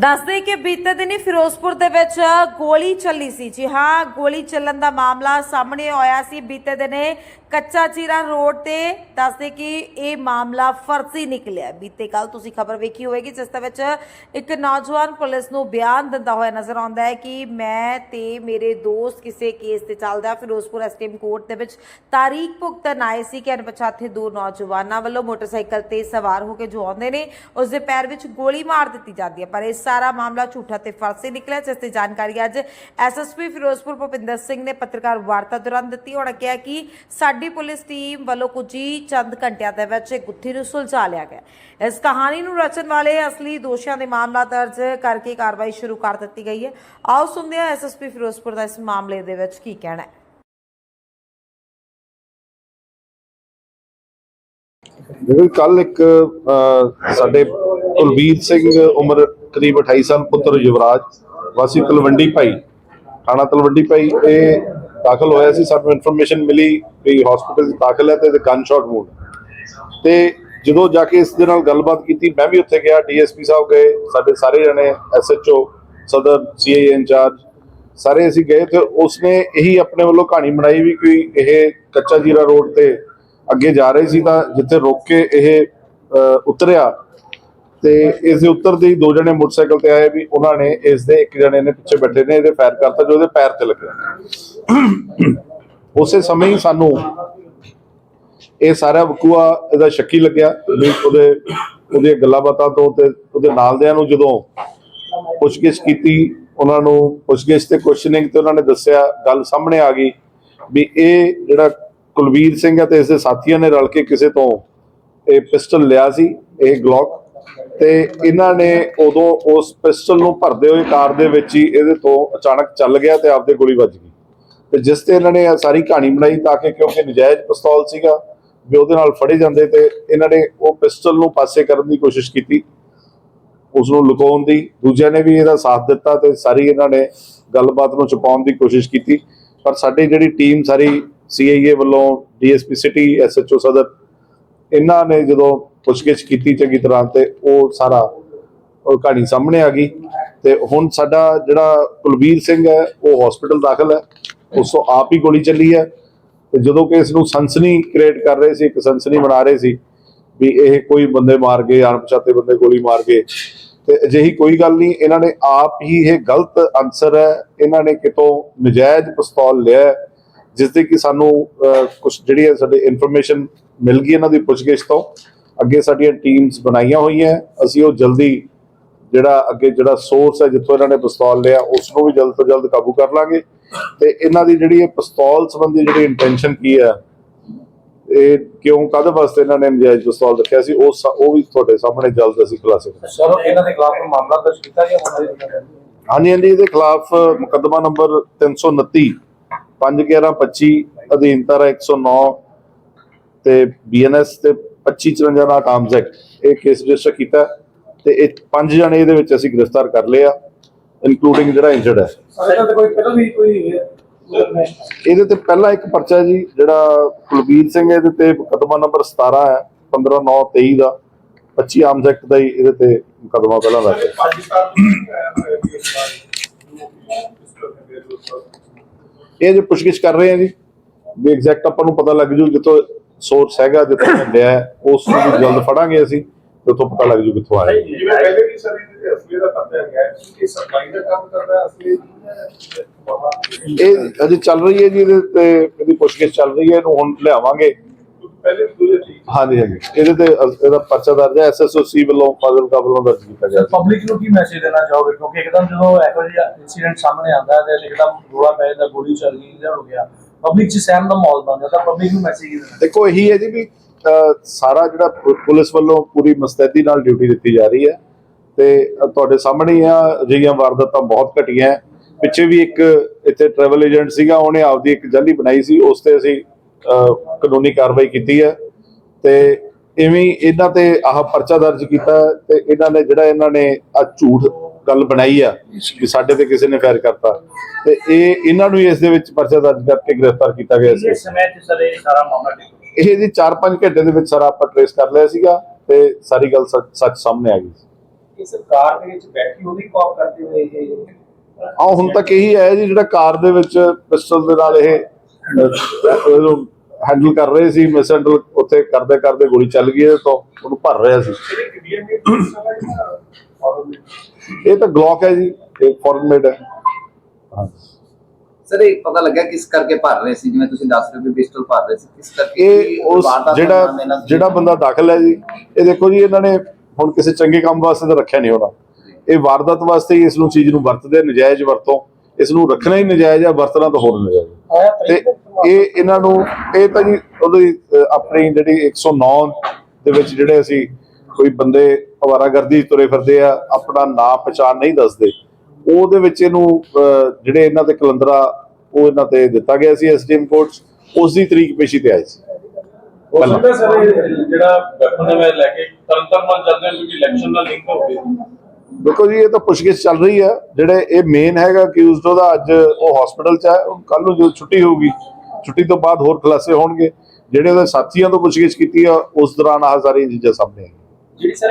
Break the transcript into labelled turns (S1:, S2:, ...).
S1: ਦੱਸਦੇ ਕਿ ਬੀਤੇ ਦਿਨੀ ਫਿਰੋਜ਼ਪੁਰ ਦੇ ਵਿੱਚ ਗੋਲੀ ਚੱਲੀ ਸੀ। ਜੀ ਹਾਂ, ਗੋਲੀ ਚੱਲਣ ਦਾ ਮਾਮਲਾ ਸਾਹਮਣੇ ਆਇਆ ਸੀ। ਬੀਤੇ ਦਿਨੇ ਕੱਚਾ ਚੀਰਾ ਰੋਡ ਤੇ ਦੱਸਦੇ ਕਿ ਇਹ ਮਾਮਲਾ ਫਰਜ਼ੀ ਨਿਕਲਿਆ। ਬੀਤੇ ਕੱਲ ਤੁਸੀਂ ਖਬਰ ਵੇਖੀ ਹੋਵੇਗੀ, ਜਿਸ ਦੇ ਵਿੱਚ ਇੱਕ ਨੌਜਵਾਨ ਪੁਲਿਸ ਨੂੰ ਬਿਆਨ ਦਿੰਦਾ ਹੋਇਆ ਨਜ਼ਰ ਆਉਂਦਾ ਹੈ ਕਿ ਮੈਂ ਤੇ ਮੇਰੇ ਦੋਸਤ ਕਿਸੇ ਕੇਸ ਤੇ ਚੱਲਦਾ ਫਿਰੋਜ਼ਪੁਰ ਐਸਟੀਐਮ ਕੋਰਟ ਦੇ ਵਿੱਚ ਤਾਰੀਖ ਭੁਗਤਣ ਆਏ ਸੀ ਕਿ ਅਣਪਛਾਤੇ ਦੋ ਨੌਜਵਾਨਾਂ ਵੱਲੋਂ ਮੋਟਰਸਾਈਕਲ ਤੇ ਸਵਾਰ ਹੋ ਕੇ ਜੋ ਆਉਂਦੇ ਨੇ, ਉਸ ਦੇ ਪੈਰ ਵਿੱਚ ਗੋਲੀ ਮਾਰ ਦਿੱਤੀ ਜਾਂਦੀ ਹੈ। ਪਰ ਇਸ ਸਾਰਾ ਮਾਮਲਾ ਝੂਠਾ ਤੇ ਫਰਜ਼ੀ ਨਿਕਲਿਆ, ਜਿਸ ਦੀ ਜਾਣਕਾਰੀ ਅੱਜ ਐਸਐਸਪੀ ਫਿਰੋਜ਼ਪੁਰ ਭੁਪਿੰਦਰ ਸਿੰਘ ਨੇ ਪੱਤਰਕਾਰ ਵਾਰਤਾ ਦੌਰਾਨ ਦਿੱਤੀ। ਉਹਨਾਂ ਕਿਹਾ ਕਿ ਸਾਡੀ ਪੁਲਿਸ ਟੀਮ ਵੱਲੋਂ ਕੁਝ ਹੀ ਚੰਦ ਘੰਟਿਆਂ ਦੇ ਵਿੱਚ ਗੁੱਥੀ ਨੂੰ ਸੁਲਝਾ ਲਿਆ ਗਿਆ। ਇਸ ਕਹਾਣੀ ਨੂੰ ਰਚਣ ਵਾਲੇ ਅਸਲੀ ਦੋਸ਼ੀਆਂ ਦੇ ਮਾਮਲਾ ਦਰਜ ਕਰਕੇ ਕਾਰਵਾਈ ਸ਼ੁਰੂ ਕਰ ਦਿੱਤੀ ਗਈ ਹੈ। ਆਓ ਸੁਣਦੇ ਹਾਂ ਐਸਐਸਪੀ ਫਿਰੋਜ਼ਪੁਰ ਦਾ ਇਸ ਮਾਮਲੇ ਦੇ ਵਿੱਚ ਕੀ ਕਹਿਣਾ ਹੈ।
S2: ਕੱਲ ਇੱਕ ਸਾਡੇ ਕੁਲਬੀਰ ਸਿੰਘ ਉਮਰ ਕਰੀਬ 28 ਸਾਲ ਪੁੱਤਰ ਯੁਵਰਾਜ, ਵਾਸੀ ਤਲਵੰਡੀ ਭਾਈ, ਥਾਣਾ ਤਲਵੰਡੀ ਭਾਈ, ਇਹ ਦਾਖਲ ਹੋਇਆ ਸੀ। ਸਾਨੂੰ ਇਨਫੋਰਮੇਸ਼ਨ ਮਿਲੀ ਵੀ ਹਸਪੀਟਲ 'ਚ ਦਾਖਲ ਹੈ ਤੇ ਗਨ ਸ਼ਾਟ ਵੂਡ ਤੇ ਜਦੋਂ ਜਾ ਕੇ ਇਸ ਦੇ ਨਾਲ ਗੱਲਬਾਤ ਕੀਤੀ, ਮੈਂ ਵੀ ਉੱਥੇ ਗਿਆ, ਡੀਐਸਪੀ ਸਾਹਿਬ ਗਏ, ਸਾਡੇ ਸਾਰੇ ਜਣੇ, ਐਸਐਚਓ, ਸਦਰ, ਸੀਆਈ ਇੰਚਾਰਜ, ਸਾਰੇ ਅਸੀਂ ਗਏ ਤੇ ਉਸਨੇ ਇਹੀ ਆਪਣੇ ਵੱਲੋਂ ਕਹਾਣੀ ਬਣਾਈ ਵੀ ਕੋਈ ਇਹ ਕੱਚਾ ਜੀਰਾ ਰੋਡ ਤੇ ਅੱਗੇ ਜਾ ਰਹੇ ਸੀ ਤਾਂ ਜਿੱਥੇ ਰੁਕ ਕੇ ਇਹ ਉਤਰਿਆ ਤੇ ਇਸ ਦੇ ਉੱਤਰ ਦੇ ਦੋ ਜਣੇ ਮੋਟਰਸਾਈਕਲ ਤੇ ਆਏ ਵੀ ਉਹਨਾਂ ਨੇ ਇਸ ਦੇ ਇੱਕ ਜਣੇ ਨੇ ਪਿੱਛੇ ਬੈਠੇ ਨੇ, ਇਹਦੇ ਫਾਇਰ ਕਰਤਾ ਜੋ ਉਹਦੇ ਪੈਰ ਤੇ ਲੱਗਿਆ ਉਸੇ ਸਮੇਂ ਹੀ ਸਾਨੂੰ ਇਹ ਸਾਰਾ ਵਕੂਆ ਇਹਦਾ ਸ਼ੱਕੀ ਲੱਗਿਆ ਵੀ ਉਹਦੇ, ਉਹਦੀਆਂ ਗੱਲਾਂ ਬਾਤਾਂ ਤੋਂ ਤੇ ਉਹਦੇ ਨਾਲਦਿਆਂ ਨੂੰ ਜਦੋਂ ਪੁੱਛਗਿੱਛ ਕੀਤੀ, ਉਹਨਾਂ ਨੂੰ ਪੁੱਛਗਿੱਛ ਤੇ ਕੁਐਸਚਨਿੰਗ ਤੇ ਉਹਨਾਂ ਨੇ ਦੱਸਿਆ, ਗੱਲ ਸਾਹਮਣੇ ਆ ਗਈ ਵੀ ਇਹ ਜਿਹੜਾ ਕੁਲਵੀਰ ਸਿੰਘ ਹੈ ਤੇ ਇਸ ਦੇ ਸਾਥੀਆਂ ਨੇ ਰਲ ਕੇ ਕਿਸੇ ਤੋਂ ਇਹ ਪਿਸਟਲ ਲਿਆ ਸੀ, ਇਹ ਗਲੌਕ ਤੇ ਇਹਨਾਂ ਨੇ ਉਦੋਂ ਉਸ ਪਿਸਟਲ ਨੂੰ ਭਰਦੇ ਹੋਏ ਕਾਰ ਦੇ ਵਿੱਚ ਹੀ ਇਹਦੇ ਤੋਂ ਅਚਾਨਕ ਚੱਲ ਗਿਆ ਤੇ ਆਪਦੇ ਗੋਲੀ ਵੱਜ ਗਈ। ਤੇ ਜਿਸ ਤੇ ਇਹਨਾਂ ਨੇ ਸਾਰੀ ਕਹਾਣੀ ਬਣਾਈ ਤਾਂ ਕਿ ਕਿਉਂਕਿ ਨਜਾਇਜ਼ ਪਿਸਤੌਲ ਸੀਗਾ, ਵੀ ਉਹਦੇ ਨਾਲ ਫੜੇ ਜਾਂਦੇ ਤੇ ਇਹਨਾਂ ਨੇ ਉਹ ਪਿਸਟਲ ਨੂੰ ਪਾਸੇ ਕਰਨ ਦੀ ਕੋਸ਼ਿਸ਼ ਕੀਤੀ ਉਸ ਨੂੰ ਲੁਕਾਉਣ ਦੀ। ਦੂਜਿਆਂ ਨੇ ਵੀ ਇਹਦਾ ਸਾਥ ਦਿੱਤਾ ਤੇ ਸਾਰੀ ਇਹਨਾਂ ਨੇ ਗੱਲਬਾਤ ਨੂੰ ਛੁਪਾਉਣ ਦੀ ਕੋਸ਼ਿਸ਼ ਕੀਤੀ। ਪਰ ਸਾਡੀ ਜਿਹੜੀ ਟੀਮ ਸਾਰੀ ਸੀਆਈਏ ਵੱਲੋਂ ਡੀਐਸਪੀ ਸਿਟੀ ਐਸਐਚਓ ਸਦਰ ਇਹਨਾਂ ਨੇ ਜਦੋਂ ਪੁੱਛਗਿੱਛ ਕੀਤੀ ਚੰਗੀ ਤਰ੍ਹਾਂ ਤੇ ਉਹ ਸਾਰਾ ਉਹ ਕਹਾਣੀ ਸਾਹਮਣੇ ਆ ਗਈ। ਤੇ ਹੁਣ ਸਾਡਾ ਜਿਹੜਾ ਕੁਲਵੀਰ ਸਿੰਘ ਹੈ, ਉਹ ਹਸਪੀਟਲ ਦਾਖਲ ਹੈ। ਉਸ ਤੋਂ ਆਪ ਹੀ ਗੋਲੀ ਚੱਲੀ ਹੈ। ਤੇ ਜਦੋਂ ਕਿ ਇਸ ਨੂੰ ਸਨਸਨੀ ਕ੍ਰੀਏਟ ਕਰ ਰਹੇ ਸੀ, ਇੱਕ ਸਨਸਨੀ ਬਣਾ ਰਹੇ ਸੀ ਵੀ ਇਹ ਕੋਈ ਬੰਦੇ ਮਾਰ ਗਏ, ਅਣਪਛਾਤੇ ਬੰਦੇ ਗੋਲੀ ਮਾਰ ਗਏ। ਤੇ ਅਜਿਹੀ ਕੋਈ ਗੱਲ ਨਹੀਂ, ਇਹਨਾਂ ਨੇ ਆਪ ਹੀ ਇਹ ਗਲਤ ਆਨਸਰ ਹੈ। ਇਹਨਾਂ ਨੇ ਕਿਤੋਂ ਨਜਾਇਜ਼ ਪਿਸਤੌਲ ਲਿਆ ਜਿਸ ਦੇ ਕਿ ਸਾਨੂੰ ਕੁਝ ਜਿਹੜੀ ਹੈ ਸਾਡੇ ਇਨਫੋਰਮੇਸ਼ਨ ਮਿਲ ਗਈ ਇਹਨਾਂ ਦੀ ਪੁੱਛਗਿੱਛ ਤੋਂ ਅੱਗੇ ਸਾਡੀਆਂ ਟੀਮਸ ਬਣਾਈਆਂ ਹੋਈਆਂ ਅਸੀਂ ਉਹ ਜਲਦੀ ਜਿਹੜਾ ਅੱਗੇ ਜਿਹੜਾ ਸੋਰਸ ਹੈ ਜਿੱਥੋਂ ਇਹਨਾਂ ਨੇ ਪਿਸਤੌਲ ਲਿਆ ਉਸ ਨੂੰ ਵੀ ਜਲਦ ਤੋਂ ਜਲਦ ਕਾਬੂ ਕਰ ਲਾਂਗੇ। ਤੇ ਇਹਨਾਂ ਦੀ ਜਿਹੜੀ ਇਹ ਪਿਸਤੌਲ ਸੰਬੰਧੀ ਜਿਹੜੀ ਇੰਟੈਂਸ਼ਨ ਕੀ ਹੈ ਇਹ ਕਿਉਂ ਕਾਹਦੇ ਵਾਸਤੇ ਇਹਨਾਂ ਨੇ ਨਜਾਇਜ਼ ਪਿਸਤੌਲ ਰੱਖਿਆ ਸੀ ਉਹ ਉਹ ਵੀ ਤੁਹਾਡੇ ਸਾਹਮਣੇ ਜਲਦ ਅਸੀਂ ਖੁਲਾਸੇ ਕਰਾਂਗੇ
S3: ਸਰ ਇਹਨਾਂ ਦੇ ਖਿਲਾਫ ਮਾਮਲਾ ਦਰਜ ਕੀਤਾ ਹੁਣ
S2: ਹਾਂਜੀ ਹਾਂਜੀ ਇਹਦੇ ਖਿਲਾਫ ਮੁਕੱਦਮਾ ਨੰਬਰ 329 51125 ਅਧੀਨ ਧਾਰਾ 109 ਤੇ ਬੀਐਨਐਸ ਤੇ 2554 ਦਾ ਆਰਮਸ ਐਕਟ ਇਹ ਕੇਸ ਰਜਿਸਟਰ ਕੀਤਾ ਤੇ ਇਹ ਪੰਜ ਜਣੇ ਇਹਦੇ ਵਿੱਚ ਅਸੀਂ ਗ੍ਰਿਫਤਾਰ ਕਰ ਲਏ ਆ ਇਨਕਲੂਡਿੰਗ ਜਿਹੜਾ ਇੰਜਰਡ ਹੈ ਇਹਦੇ ਤੇ ਪਹਿਲਾ ਇੱਕ ਪਰਚਾ ਜੀ ਜਿਹੜਾ ਕੁਲਬੀਰ ਸਿੰਘ ਇਹਦੇ ਤੇ ਮੁਕੱਦਮਾ ਨੰਬਰ 17 ਹੈ 15923 ਦਾ 25 ਆਰਮਸ ਐਕਟ ਦਾ ਹੀ ਇਹਦੇ ਤੇ ਮੁਕੱਦਮਾ ਪਹਿਲਾਂ ਹੈ ਇਹ ਜੇ ਪੁੱਛਗਿੱਛ ਕਰ ਰਹੇ ਆ ਜੀ ਵੀ ਐਗਜ਼ੈਕਟ ਆਪਾਂ ਨੂੰ ਪਤਾ ਲੱਗ ਜੂ ਜਿੱਥੋਂ ਸੋਰਸ ਹੈਗਾ ਜਿੱਥੋਂ ਮਿਲਿਆ ਹੈ, ਉਸ ਨੂੰ ਵੀ ਜਲਦ ਫੜਾਂਗੇ ਅਸੀਂ ਤੇ ਉੱਥੋਂ ਪਤਾ ਲੱਗ ਜੂ ਕਿੱਥੋਂ ਆਇਆ।
S4: ਜਿਵੇਂ ਪਹਿਲੇ ਵੀ ਸਰ ਇਹਦੇ ਅਸਲੀ ਦਾ ਪਤਾ ਹੈ ਕਿ ਸਪਲਾਈ ਦਾ ਕੰਮ ਕਰਦਾ ਅਸਲੀ
S2: ਇਹ ਅਜੇ ਚੱਲ ਰਹੀ ਹੈ ਜੀ ਇਹਦੇ ਤੇ ਇਹਦੀ ਪੁੱਛਗਿੱਛ ਚੱਲ ਰਹੀ ਹੈ ਇਹਨੂੰ ਹੁਣ ਲਿਆਵਾਂਗੇ।
S4: ਪਹਿਲੇ ਦੂਜੇ
S2: ਹਾਂਜੀ ਹਾਂਜੀ। ਇਹਦੇ ਤੇ ਅ- ਇਹਦਾ ਪਰਚਾ ਦਰਜ ਹੈ। ਐਸਐਸਓਸੀ ਵੱਲੋਂ ਫਾਜ਼ਿਲਕਾ ਵੱਲੋਂ ਦਰਜ ਕੀਤਾ ਗਿਆ
S3: ਪਬਲਿਕ ਨੂੰ ਕੀ ਮੈਸੇਜ ਦੇਣਾ ਚਾਹੋਗੇ? ਕਿਉਂਕਿ ਇੱਕਦਮ ਜਦੋਂ ਇਹੋ ਜਿਹਾ ਇਨਸੀਡੈਂਟ ਸਾਹਮਣੇ ਆਉਂਦਾ ਹੈ ਤੇ ਇੱਕਦਮ ਰੋਲਾ ਪੈ ਜਾਂਦਾ ਗੋਲੀ ਚੱਲ ਗਈ ਜਾਂ ਹੋ ਗਿਆ। ਪਬਲਿਕ 'ਚ ਸਹਿਮ ਦਾ ਮਾਹੌਲ ਬਣ ਜਾਂਦਾ। ਪਬਲਿਕ ਨੂੰ ਮੈਸੇਜ ਕੀ ਦੇਣਾ?
S2: ਦੇਖੋ ਇਹੀ ਹੈ ਜੀ ਵੀ ਅ, ਸਾਰਾ ਜਿਹੜਾ ਪੁ- ਪੁਲਿਸ ਵੱਲੋਂ ਪੂਰੀ ਮਸਤੈਦੀ ਨਾਲ ਡਿਊਟੀ ਦਿੱਤੀ ਜਾ ਰਹੀ ਹੈ ਤੇ ਅ, ਤੁਹਾਡੇ ਸਾਹਮਣੇ ਹੀ ਆ ਅਜਿਹੀਆਂ ਵਾਰਦਾਤਾਂ ਬਹੁਤ ਘਟੀਆਂ ਹੈ। ਪਿੱਛੇ ਵੀ ਇੱਕ ਇੱਥੇ ਟਰੈਵਲ ਏਜੰਟ ਸੀਗਾ ਉਹਨੇ ਆਪਦੀ ਇੱਕ ਜਾਲੀ ਬਣਾਈ ਸੀ। ਉਸ ਤੇ ਅਸੀਂ ਕਾਨੂੰਨੀ ਕਾਰਵਾਈ ਕੀਤੀ ਹੈ ਤੇ ਇਵੇਂ ਇਹਨਾਂ ਤੇ ਆਹ ਪਰਚਾ ਦਰਜ ਕੀਤਾ ਤੇ ਇਹਨਾਂ ਨੇ ਜਿਹੜਾ ਇਹਨਾਂ ਨੇ ਆ ਝੂਠ ਗੱਲ ਬਣਾਈ ਆ ਕਿ ਸਾਡੇ ਤੇ ਕਿਸੇ ਨੇ ਫਾਇਰ ਕਰਤਾ ਤੇ ਇਹ ਇਹਨਾਂ ਨੂੰ ਇਸ ਦੇ ਵਿੱਚ ਪਰਚਾ ਦਰਜ ਕਰਕੇ ਗ੍ਰਿਫਤਾਰ ਕੀਤਾ ਗਿਆ ਸੀ।
S3: ਸਮੇਂ ਤੇ ਸਰ ਇਹ ਸਾਰਾ ਮਾਮਲਾ ਠੀਕ
S2: ਇਹ ਜੀ 4-5 ਘੰਟੇ ਦੇ ਵਿੱਚ ਸਾਰਾ ਆਪਾਂ ਟ੍ਰੇਸ ਕਰ ਲਿਆ ਸੀਗਾ ਤੇ ਸਾਰੀ ਗੱਲ ਸੱਚ ਸਾਹਮਣੇ ਆ ਗਈ ਸੀ।
S4: ਸਰਕਾਰ ਦੇ ਵਿੱਚ ਬੈਠੀ ਉਹਦੀ ਕਾਪ ਕਰਦੇ ਹੋਏ ਇਹ
S2: ਆ ਹੁਣ ਤੱਕ ਇਹੀ ਹੈ ਜੀ ਜਿਹੜਾ ਕਾਰ ਦੇ ਵਿੱਚ ਪਿਸਟਲ ਦੇ ਨਾਲ ਇਹ ਹੈਂਡਲ ਕਰ ਰਹੇ ਸੀ ਮਿਸ ਹੈਂਡਲ ਉੱਥੇ ਕਰਦੇ ਕਰਦੇ ਗੋਲੀ ਚੱਲ ਗਈ ਇਹਦੇ ਤੋਂ ਉਹਨੂੰ ਭਰ ਰਿਹਾ ਸੀ। ਇਹ ਤਾਂ ਗਲੌਕ ਹੈ ਜੀ ਇਹ ਫੋਰਨ ਮੇਡ ਹੈ।
S5: ਸਰ ਇਹ ਪਤਾ ਲੱਗਾ ਕਿਸ ਕਰਕੇ ਭਰ ਰਹੇ ਸੀ ਜਿਵੇਂ ਤੁਸੀਂ ਦੱਸ ਰਹੇ ਹੋ ਕਿ ਪਿਸਟਲ ਭਰ ਰਹੇ ਸੀ ਕਿਸ ਕਰਕੇ
S2: ਇਹ ਉਸ ਜਿਹੜਾ ਜਿਹੜਾ ਬੰਦਾ ਦਾਖਲ ਹੈ ਜੀ ਇਹ ਦੇਖੋ ਜੀ ਇਹਨਾਂ ਨੇ ਹੁਣ ਕਿਸੇ ਚੰਗੇ ਕੰਮ ਵਾਸਤੇ ਤਾਂ ਰੱਖਿਆ ਨਹੀਂ ਹੋਣਾ। ਇਹ ਵਾਰਦਾਤ ਵਾਸਤੇ ਹੀ ਇਸ ਨੂੰ ਚੀਜ਼ ਨੂੰ ਵਰਤਦੇ ਨਜਾਇਜ਼ ਵਰਤੋਂ। ਇਸ ਨੂੰ ਰੱਖਣਾ ਹੀ ਨਜਾਇਜ਼ ਹੈ ਵਰਤਣਾ ਤਾਂ ਹੋਰ ਨਜਾਇਜ਼ ਤੇ ਇਹ ਇਹਨਾਂ ਨੂੰ ਇਹ ਤਾਂ ਜੀ ਉਹਦੀ ਆਪਣੀ ਜਿਹੜੀ 109 ਦੇ ਵਿੱਚ ਜਿਹੜੇ ਅਸੀਂ ਕੋਈ ਬੰਦੇ ਅਵਾਰਾਗਰਦੀ ਤੁਰੇ ਫਿਰਦੇ ਆ ਆਪਣਾ ਨਾਂ ਪਛਾਣ ਨਹੀਂ ਦੱਸਦੇ ਉਹਦੇ ਵਿੱਚ ਇਹਨੂੰ ਜਿਹੜੇ ਇਹਨਾਂ ਤੇ ਕਲੰਦਰਾ ਉਹ ਇਹਨਾਂ ਤੇ ਦਿੱਤਾ ਗਿਆ ਸੀ ਐਸਡੀਐਮ ਕੋਰਟ ਉਸ ਦੀ ਤਰੀਕ ਪੇਸ਼ੀ ਤੇ ਆਈ ਸੀ।
S3: ਹੋ ਸਕਦਾ ਸਰ ਜਿਹੜਾ ਵੈਪਨ ਹੈ ਲੈ ਕੇ ਤਰਨਤਰ ਨਾਲ ਚੱਲਦੇ ਨੇ ਕਿਉਂਕਿ ਇਲੈਕਸ਼ਨ ਨਾਲ ਲਿੰਕ ਹੋਵੇ
S2: ਦੇਖੋ ਜੀ, ਇਹ ਤਾਂ ਪੁੱਛਗਿੱਛ ਚੱਲ ਰਹੀ ਹੈ। ਜਿਹੜੇ ਇਹ ਮੇਨ ਹੈਗਾ ਅਕਿਊਜ਼ਡ ਉਹਦਾ ਅੱਜ ਉਹ ਹਸਪੀਟਲ 'ਚ ਹੈ। ਕੱਲ ਨੂੰ ਜਦੋਂ ਛੁੱਟੀ ਹੋਊਗੀ, ਛੁੱਟੀ ਤੋਂ ਬਾਅਦ ਹੋਰ ਖੁਲਾਸੇ ਹੋਣਗੇ। ਜਿਹੜੇ ਉਹਦੇ ਸਾਥੀਆਂ ਤੋਂ ਪੁੱਛਗਿੱਛ ਕੀਤੀ ਆ ਉਸ ਦੌਰਾਨ ਆਹ ਸਾਰੀਆਂ ਚੀਜ਼ਾਂ ਸਾਹਮਣੇ ਆਈਆਂ।
S4: ਜਿਹੜੀ ਸਰ